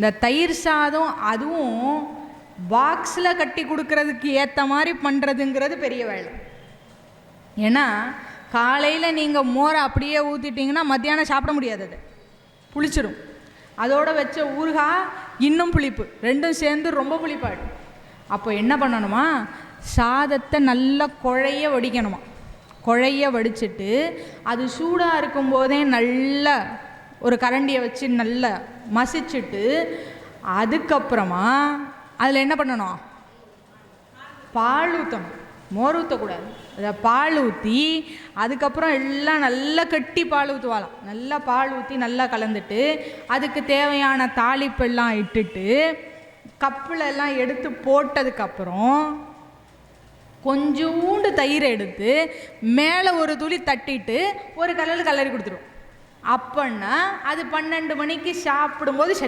இந்த தயிர் சாதம் அதுவும் பாக்ஸில் கட்டி கொடுக்கறதுக்கு ஏற்ற மாதிரி பண்ணுறதுங்கிறது பெரிய வேலை. ஏன்னா காலையில் நீங்கள் மோரை அப்படியே ஊற்றிட்டிங்கன்னா மத்தியானம் சாப்பிட முடியாது அது. புளிச்சிடும் அதோட வச்ச ஊறுகாய் இன்னும் புளிப்பு. ரெண்டும் சேர்ந்து ரொம்ப புளிப்பாடு அப்போ என்ன பண்ணணுமா? சாதத்தை நல்லா குழைய வடிக்கணுமா? குழைய வடிச்சிட்டு அது சூடாக இருக்கும்போதே நல்லா ஒரு கரண்டியை வச்சு நல்லா மசிச்சுட்டு அதுக்கப்புறமா அதில் என்ன பண்ணணும்? பால் ஊற்றணும் மோர் ஊற்றக்கூடாது அதை பால் ஊற்றி அதுக்கப்புறம் எல்லாம் நல்லா கட்டி பால் ஊற்றுவாளாம் நல்லா பால் ஊற்றி நல்லா கலந்துட்டு அதுக்கு தேவையான தாளிப்பெல்லாம் இட்டுட்டு கப்பில் எல்லாம் எடுத்து போட்டதுக்கப்புறம் கொஞ்சூண்டு தயிர் எடுத்து மேலே ஒரு துளி தட்டிட்டு ஒரு கலரில் கலரி கொடுத்துருவோம் அப்பன்னா அது பன்னெண்டு மணிக்கு சாப்பிடும்போது